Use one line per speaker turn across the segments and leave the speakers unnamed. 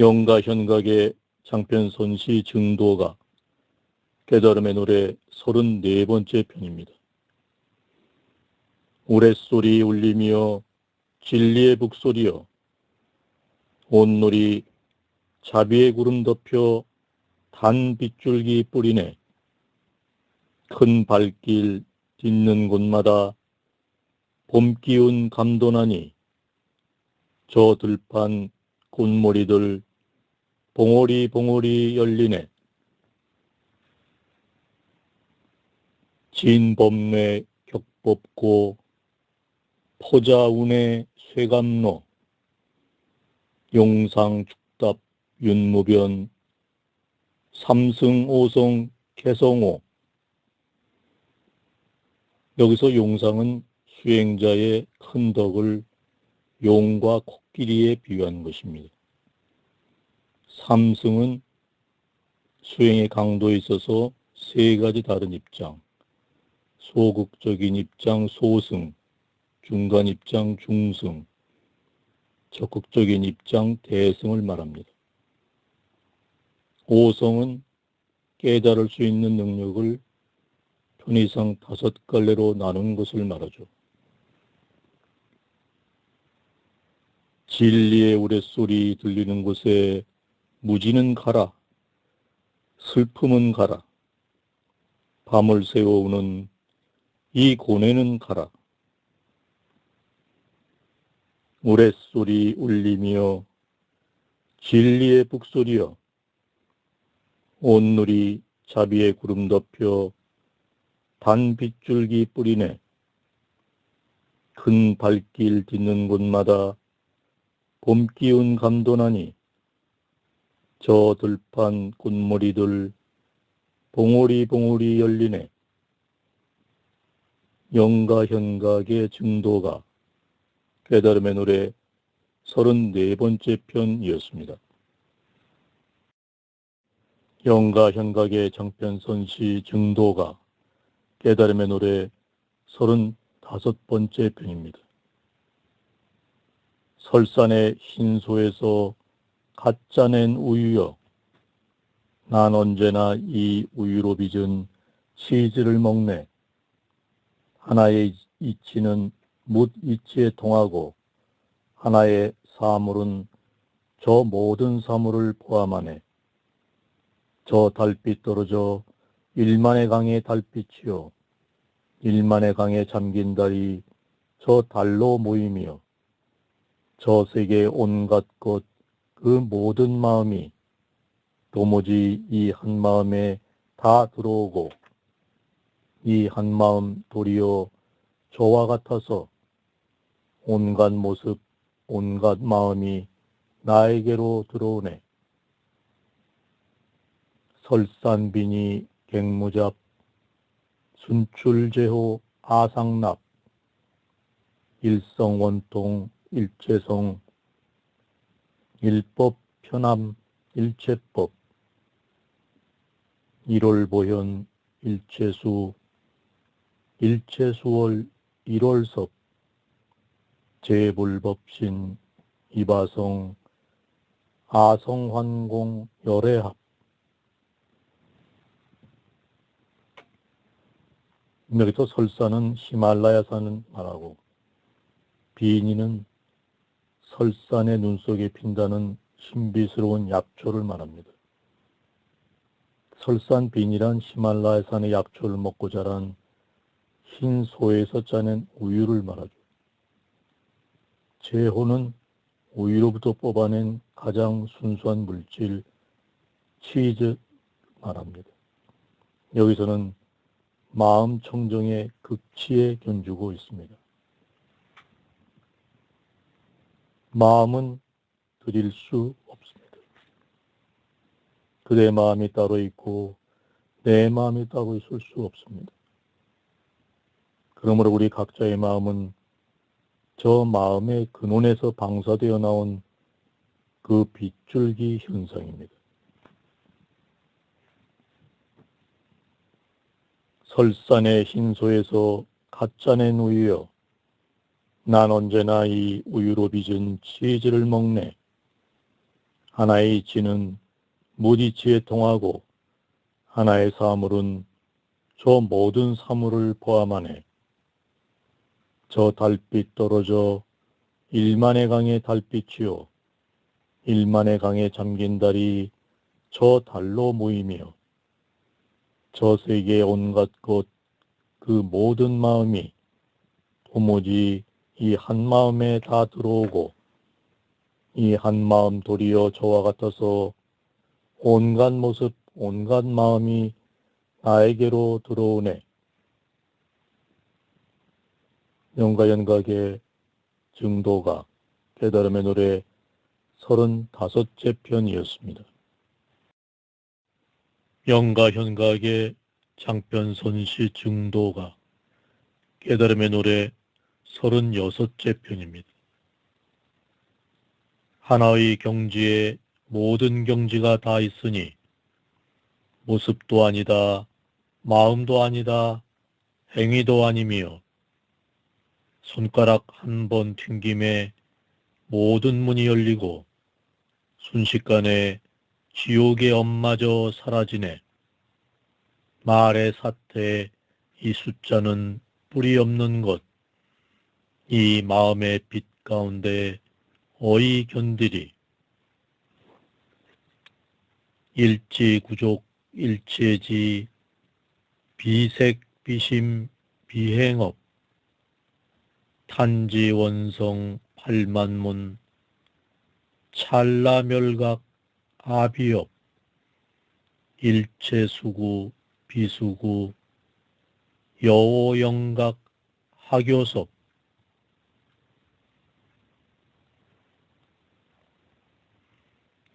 영가 현각의 장편 손시 증도가 깨달음의 노래 34번째 편입니다. 우레소리 울리며 진리의 북소리여 온놀이 자비의 구름 덮여 단 빗줄기 뿌리네 큰 발길 딛는 곳마다 봄 기운 감도나니 저 들판 꽃머리들 봉오리 봉오리 열리네 진범뇌 격법고 포자운의 쇠감로 용상 축답 윤무변 삼승 오성 개성호 여기서 용상은 수행자의 큰 덕을 용과 코끼리에 비유한 것입니다. 삼승은 수행의 강도에 있어서 세 가지 다른 입장, 소극적인 입장 소승, 중간 입장 중승, 적극적인 입장 대승을 말합니다. 오성은 깨달을 수 있는 능력을 편의상 다섯 갈래로 나눈 것을 말하죠. 진리의 우레소리 들리는 곳에 무지는 가라, 슬픔은 가라, 밤을 새워오는 이 고뇌는 가라. 우레소리 울리며 진리의 북소리여 온누리 자비의 구름 덮여 단 빗줄기 뿌리네. 큰 발길 딛는 곳마다 봄 기운 감도나니 저 들판 꽃머리들 봉오리 봉오리 열리네 영가 현각의 증도가 깨달음의 노래 34번째 편이었습니다. 영가 현각의 장편선시 증도가 깨달음의 노래 35번째 편입니다. 설산의 흰소에서 가짜낸 우유여 난 언제나 이 우유로 빚은 치즈를 먹네. 하나의 이치는 묻 이치에 통하고 하나의 사물은 저 모든 사물을 포함하네. 저 달빛 떨어져 일만의 강의 달빛이요. 일만의 강에 잠긴 달이 저 달로 모이며 저 세계 온갖 것 그 모든 마음이 도무지 이 한 마음에 다 들어오고 이 한 마음 도리어 저와 같아서 온갖 모습, 온갖 마음이 나에게로 들어오네. 설산비니 갱무잡 순출제호 아상납 일성원통 일체성 일법 편함 일체법. 일월보현 일체수. 일체수월 일월섭. 제불법신 이바성. 아성환공 열애합. 여기서 설사는 히말라야산은 말하고 비니는 설산의 눈 속에 핀다는 신비스러운 약초를 말합니다. 설산 비니란 히말라야 산의 약초를 먹고 자란 흰 소에서 짜낸 우유를 말하죠. 제호는 우유로부터 뽑아낸 가장 순수한 물질 치즈 말합니다. 여기서는 마음 청정의 극치에 견주고 있습니다. 마음은 드릴 수 없습니다. 그대 마음이 따로 있고 내 마음이 따로 있을 수 없습니다. 그러므로 우리 각자의 마음은 저 마음의 근원에서 방사되어 나온 그 빗줄기 현상입니다. 설산의 흰소에서 가짜낸 우유여 난 언제나 이 우유로 빚은 치즈를 먹네. 하나의 이치는 무디치에 통하고 하나의 사물은 저 모든 사물을 포함하네. 저 달빛 떨어져 일만의 강의 달빛이요. 일만의 강에 잠긴 달이 저 달로 모이며 저 세계의 온갖 것, 그 모든 마음이 도무지 이 한 마음에 다 들어오고 이 한 마음 도리어 저와 같아서 온갖 모습, 온갖 마음이 나에게로 들어오네. 영가 연각의 증도가 깨달음의 노래 35째 편이었습니다. 영가 현각의 장편선시 증도가 깨달음의 노래 36째 편입니다. 하나의 경지에 모든 경지가 다 있으니 모습도 아니다, 마음도 아니다, 행위도 아니며 손가락 한 번 튕김에 모든 문이 열리고 순식간에 지옥의 엄마저 사라지네. 말의 사태에 이 숫자는 뿌리 없는 것, 이 마음의 빛 가운데 어이 견디리. 일지 구족 일체지 비색 비심 비행업 탄지 원성 팔만문 찰나멸각 아비업 일체수구 비수구 여오영각 하교섭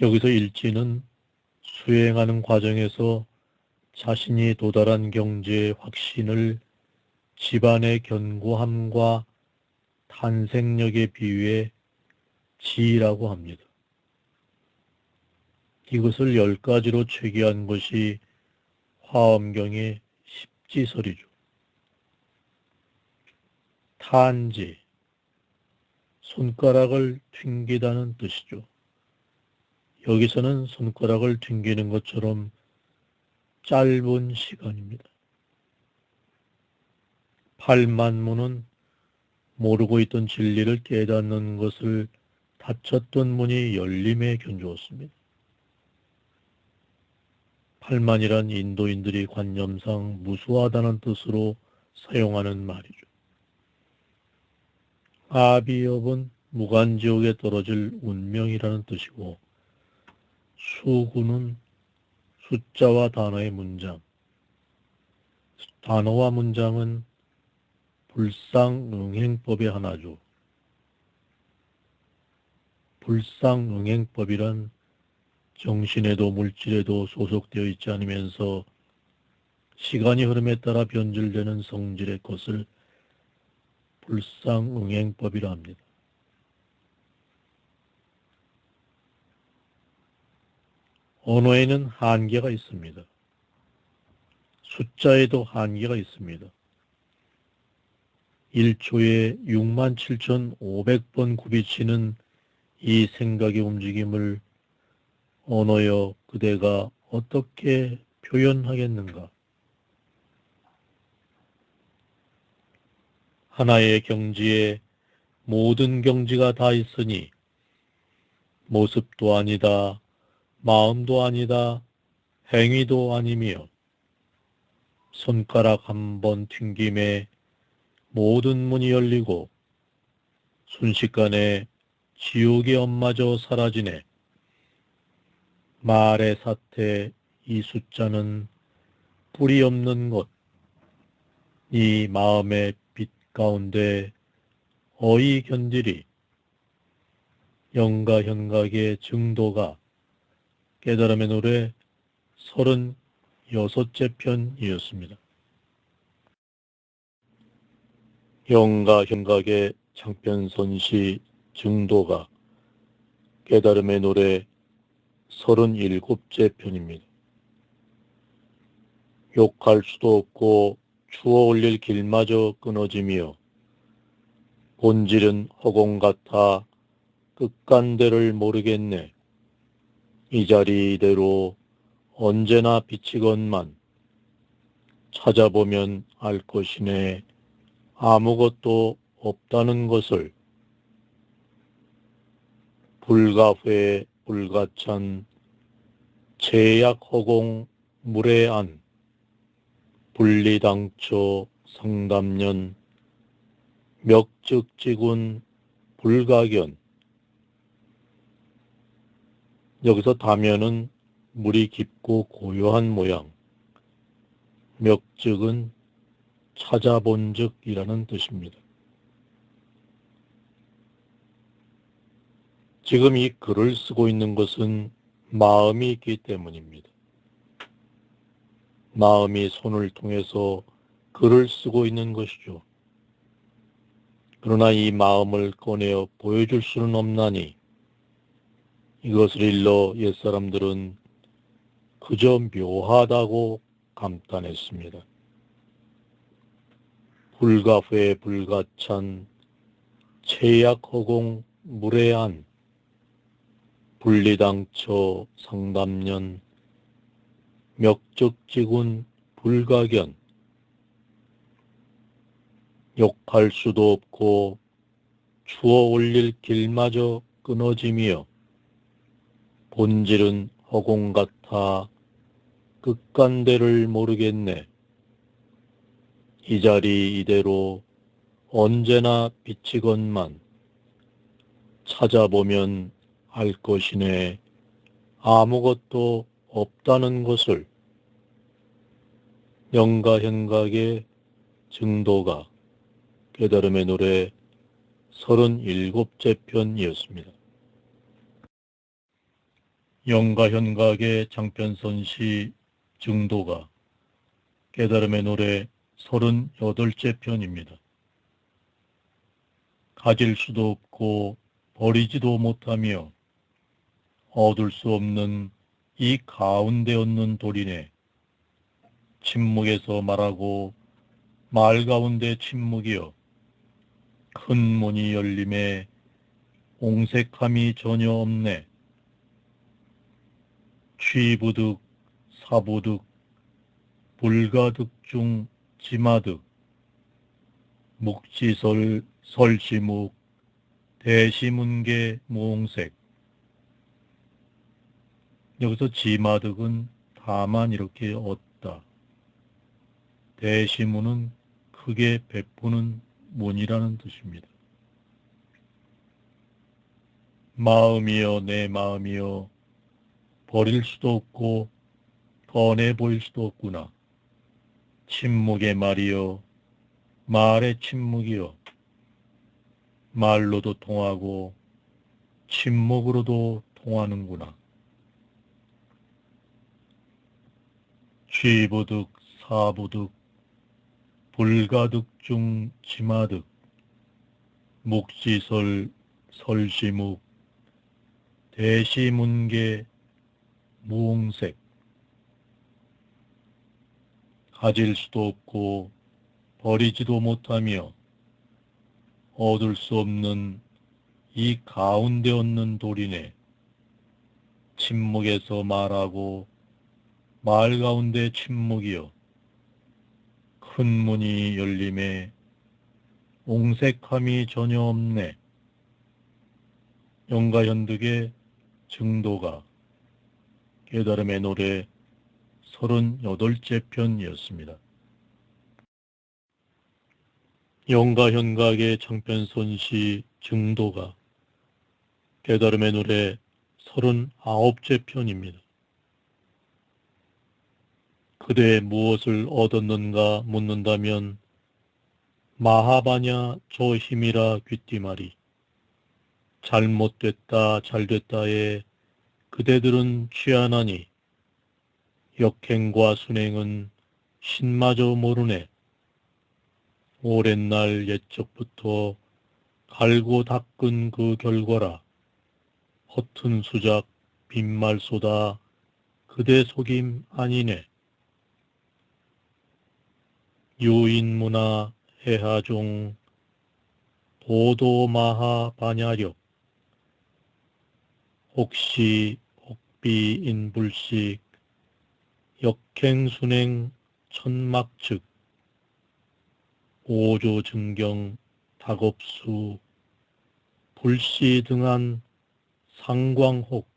여기서 일지는 수행하는 과정에서 자신이 도달한 경지의 확신을 집안의 견고함과 탄생력에 비유해 지라고 합니다. 이것을 열 가지로 체계한 것이 화엄경의 십지설이죠. 탄지, 손가락을 튕기다는 뜻이죠. 여기서는 손가락을 튕기는 것처럼 짧은 시간입니다. 팔만문은 모르고 있던 진리를 깨닫는 것을 닫혔던 문이 열림에 견주었습니다. 팔만이란 인도인들이 관념상 무수하다는 뜻으로 사용하는 말이죠. 아비업은 무간지옥에 떨어질 운명이라는 뜻이고 수구는 숫자와 단어의 문장, 단어와 문장은 불상응행법의 하나죠. 불상응행법이란 정신에도 물질에도 소속되어 있지 않으면서 시간이 흐름에 따라 변질되는 성질의 것을 불상응행법이라 합니다. 언어에는 한계가 있습니다. 숫자에도 한계가 있습니다. 1초에 67,500번 굽이치는 이 생각의 움직임을 언어여 그대가 어떻게 표현하겠는가? 하나의 경지에 모든 경지가 다 있으니 모습도 아니다, 마음도 아니다, 행위도 아니며 손가락 한 번 튕김에 모든 문이 열리고 순식간에 지옥의 엄마저 사라지네. 말의 사태 이 숫자는 뿌리 없는 것, 이 마음의 빛 가운데 어이 견디리 영가 현각의 증도가 깨달음의 노래 36째 편이었습니다. 영가 현각의 장편선시 증도가 깨달음의 노래 37째 편입니다. 욕할 수도 없고 추워 올릴 길마저 끊어지며 본질은 허공 같아 끝간대를 모르겠네. 이 자리 이대로 언제나 비치건만 찾아보면 알 것이네. 아무것도 없다는 것을 불가회 불가찬 제약 허공 무례안 분리당초 상담년 멱즉지군 불가견 여기서 다면은 물이 깊고 고요한 모양 멱즉은 찾아본 적이라는 뜻입니다. 지금 이 글을 쓰고 있는 것은 마음이 있기 때문입니다. 마음이 손을 통해서 글을 쓰고 있는 것이죠. 그러나 이 마음을 꺼내어 보여줄 수는 없나니 이것을 일러 옛사람들은 그저 묘하다고 감탄했습니다. 불가회 불가찬 체약허공 무례한 분리당처 상담년 멱적지군 불가견 욕할 수도 없고 주워 올릴 길마저 끊어지며 본질은 허공 같아 끝간대를 모르겠네. 이 자리 이대로 언제나 비치건만 찾아보면 알 것이네. 아무것도 없다는 것을 영가 현각의 증도가 깨달음의 노래 37째 편이었습니다. 영가 현각의 장편선시 증도가 깨달음의 노래 38째 편입니다. 가질 수도 없고 버리지도 못하며 얻을 수 없는 이 가운데 없는 돌이네. 침묵에서 말하고 말 가운데 침묵이여 큰 문이 열림에 옹색함이 전혀 없네. 취부득 사부득 불가득 중 지마득 묵지설 설시묵 대시문계 무홍색 여기서 지마득은 다만 이렇게 얻다. 대시문은 크게 베푸는 문이라는 뜻입니다. 마음이여 내 마음이여 버릴 수도 없고 꺼내 보일 수도 없구나. 침묵의 말이여 말의 침묵이여 말로도 통하고 침묵으로도 통하는구나. 취부득 사부득 불가득 중 지마득 묵시설 설시묵 대시문계 무홍색 가질 수도 없고 버리지도 못하며 얻을 수 없는 이 가운데 없는 돌이네 침묵에서 말하고 말 가운데 침묵이여 큰 문이 열림에 옹색함이 전혀 없네. 영가현득의 증도가 깨달음의 노래 38째 편이었습니다. 영가 현각의 장편손시 증도가 깨달음의 노래 39째 편입니다. 그대 무엇을 얻었는가 묻는다면 마하바냐 저 힘이라 귀띠말이 잘못됐다 잘됐다에 그대들은 취하나니 역행과 순행은 신마저 모르네. 오랜 날 옛적부터 갈고 닦은 그 결과라. 허튼 수작 빈말 쏟아 그대 속임 아니네. 유인문화 해하종 도도마하 반야력 혹시 약 비인불식 역행순행 천막측 오조증경 다겁수 불시 등한 상광혹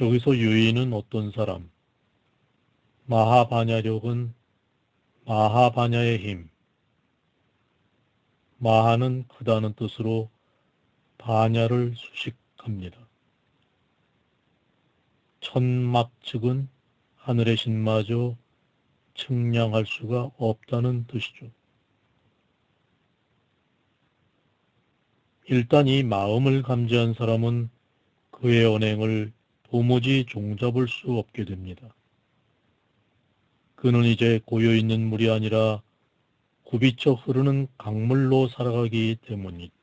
여기서 유인은 어떤 사람? 마하바냐력은 마하바냐의 힘. 마하는 크다는 뜻으로 바냐를 수식합니다. 천막 측은 하늘의 신마저 측량할 수가 없다는 뜻이죠. 일단 이 마음을 감지한 사람은 그의 언행을 도무지 종잡을 수 없게 됩니다. 그는 이제 고여 있는 물이 아니라 굽이쳐 흐르는 강물로 살아가기 때문이다.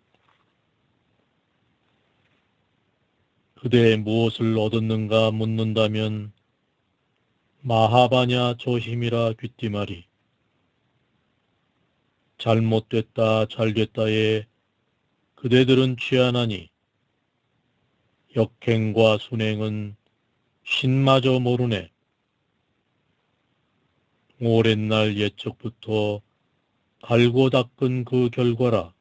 그대 무엇을 얻었는가 묻는다면 마하바냐 저 힘이라 귀띠말이 잘못됐다 잘됐다에 그대들은 취하나니 역행과 순행은 신마저 모르네. 오랜 날 옛적부터 갈고 닦은 그 결과라.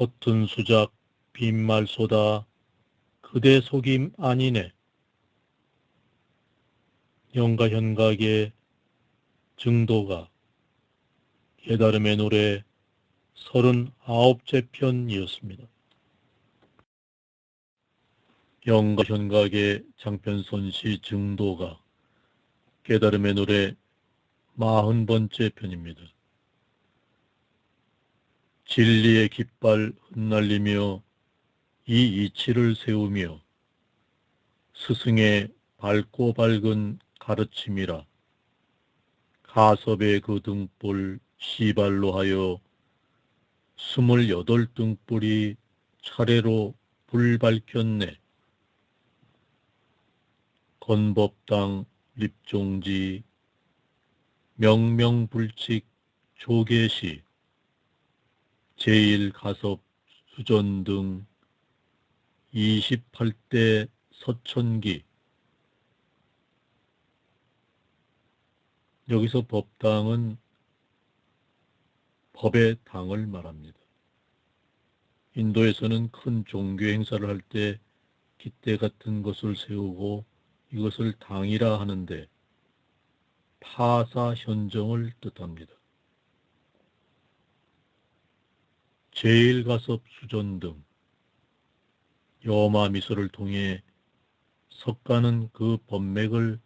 허튼 수작 빈말 쏟아 그대 속임 아니네. 영가 현각의 증도가 깨달음의 노래 서른아홉째 편이었습니다. 영가 현각의 장편손시 증도가 깨달음의 노래 마흔 번째 편입니다. 진리의 깃발 흩날리며 이 이치를 세우며 스승의 밝고 밝은 가르침이라 가섭의 그 등불 시발로 하여 스물여덟 등불이 차례로 불 밝혔네. 건법당 립종지 명명불칙 조계시 제1가섭 수전 등 28대 서천기 여기서 법당은 법의 당을 말합니다. 인도에서는 큰 종교 행사를 할 때 기대 같은 것을 세우고 이것을 당이라 하는데 파사 현정을 뜻합니다. 제1가섭 수전 등 여마 미소를 통해 석가는 그 법맥을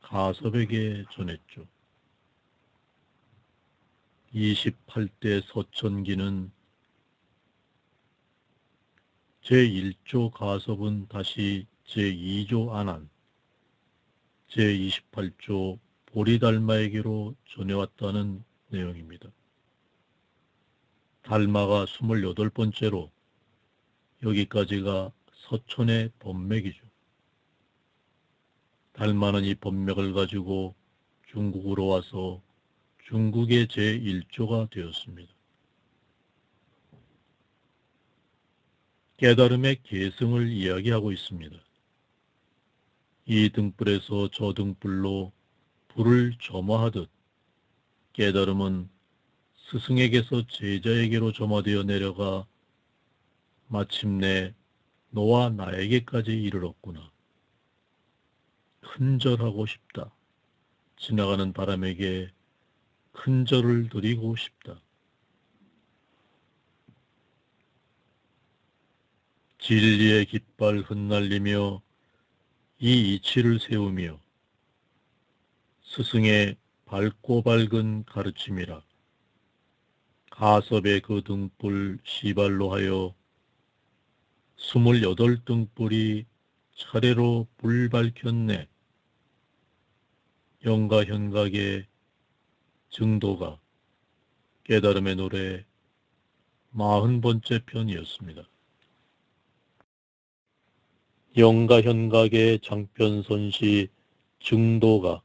가섭에게 전했죠. 28대 서천기는 제1조 가섭은 다시 제2조 안한, 제28조 보리달마에게로 전해왔다는 내용입니다. 달마가 28번째로 여기까지가 서천의 법맥이죠. 달마는 이 법맥을 가지고 중국으로 와서 중국의 제1조가 되었습니다. 깨달음의 계승을 이야기하고 있습니다. 이 등불에서 저 등불로 불을 점화하듯 깨달음은 스승에게서 제자에게로 점화되어 내려가 마침내 너와 나에게까지 이르렀구나. 큰절하고 싶다. 지나가는 바람에게 큰절을 드리고 싶다. 진리의 깃발 흩날리며 이 이치를 세우며 스승의 밝고 밝은 가르침이라 가섭의 그 등불 시발로 하여 스물여덟 등불이 차례로 불 밝혔네. 영가 현각의 증도가 깨달음의 노래 마흔 번째 편이었습니다. 영가 현각의 장편선시 증도가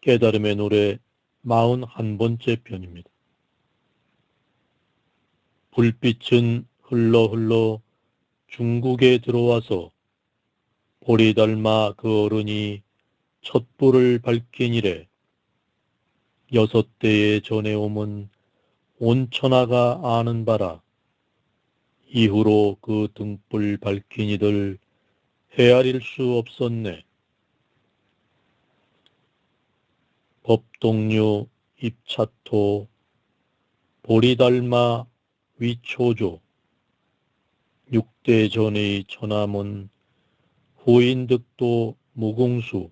깨달음의 노래 마흔 한 번째 편입니다. 불빛은 흘러 흘러 중국에 들어와서 보리 닮아 그 어른이 촛불을 밝힌 이래 여섯 대의 전해옴은 온 천하가 아는 바라 이후로 그 등불 밝힌 이들 헤아릴 수 없었네. 법동류 입차토 보리달마 위초조 육대 전의 천함은 후인득도 무궁수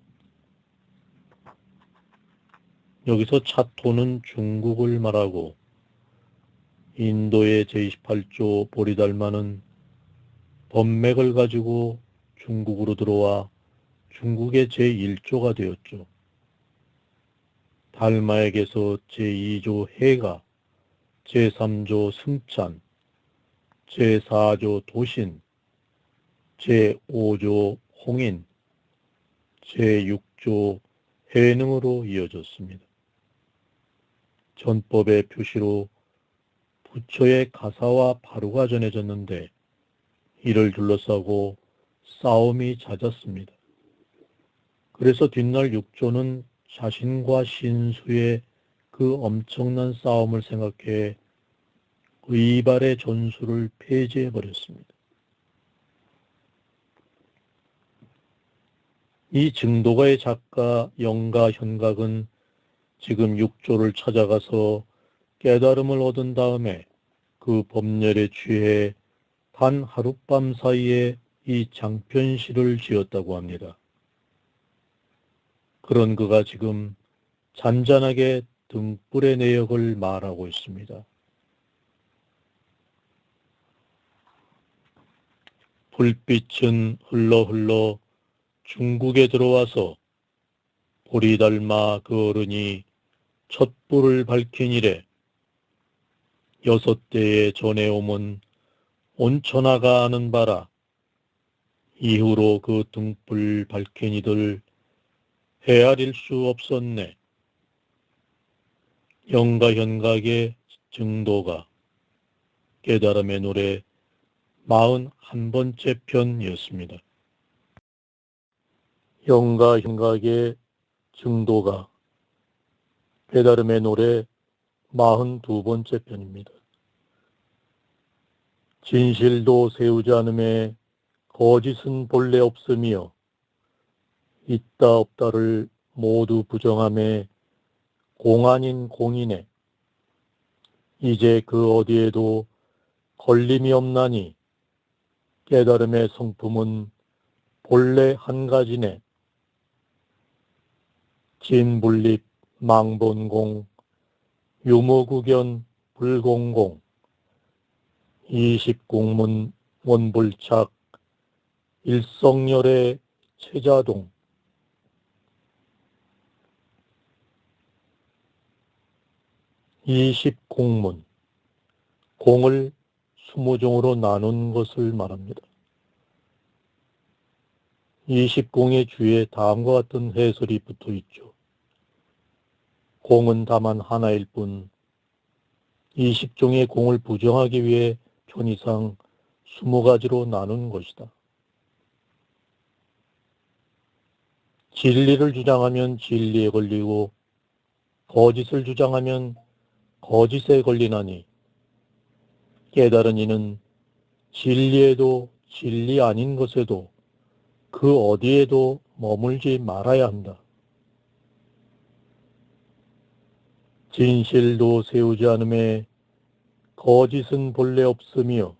여기서 차토는 중국을 말하고 인도의 제28조 보리달마는 법맥을 가지고 중국으로 들어와 중국의 제1조가 되었죠. 달마에게서 제2조 해가, 제3조 승찬, 제4조 도신, 제5조 홍인, 제6조 해능으로 이어졌습니다. 전법의 표시로 부처의 가사와 바루가 전해졌는데 이를 둘러싸고 싸움이 잦았습니다. 그래서 뒷날 육조는 자신과 신수의 그 엄청난 싸움을 생각해 의발의 전술을 폐지해 버렸습니다. 이 증도가의 작가 영가 현각은 지금 육조를 찾아가서 깨달음을 얻은 다음에 그 법렬에 취해 단 하룻밤 사이에 이 장편시를 지었다고 합니다. 그런 그가 지금 잔잔하게 등불의 내역을 말하고 있습니다. 불빛은 흘러 흘러 중국에 들어와서 보리 닮아 그 어른이 촛불을 밝힌 이래 여섯 대의 전해옴은 온천하가 아는 바라 이후로 그 등불 밝힌 이들 헤아릴 수 없었네. 영가 현각의 증도가 깨달음의 노래 마흔 한 번째 편이었습니다. 영가 현각의 증도가 깨달음의 노래 마흔 두 번째 편입니다. 진실도 세우지 않음에 거짓은 본래 없으며 있다 없다를 모두 부정함에 공안인 공인에 이제 그 어디에도 걸림이 없나니 깨달음의 성품은 본래 한 가지네. 진불립 망본공 유무구견 불공공 이십공문 원불착 일성열의 최자동 이십공문 공을 스무 종으로 나눈 것을 말합니다. 이십공의 주에 다음과 같은 해설이 붙어 있죠. 공은 다만 하나일 뿐, 이십종의 공을 부정하기 위해 편의상 스무 가지로 나눈 것이다. 진리를 주장하면 진리에 걸리고 거짓을 주장하면 거짓에 걸리나니 깨달은 이는 진리에도 진리 아닌 것에도 그 어디에도 머물지 말아야 한다. 진실도 세우지 않음에 거짓은 본래 없으며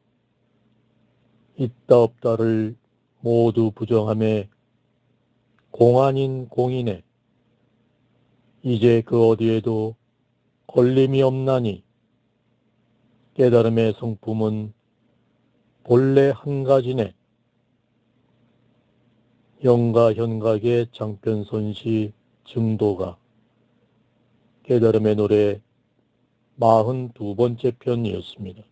있다 없다를 모두 부정함에 공안인 공인에 이제 그 어디에도 걸림이 없나니 깨달음의 성품은 본래 한 가지네. 영가 현각의 장편선시 증도가 깨달음의 노래 마흔 두 번째 편이었습니다.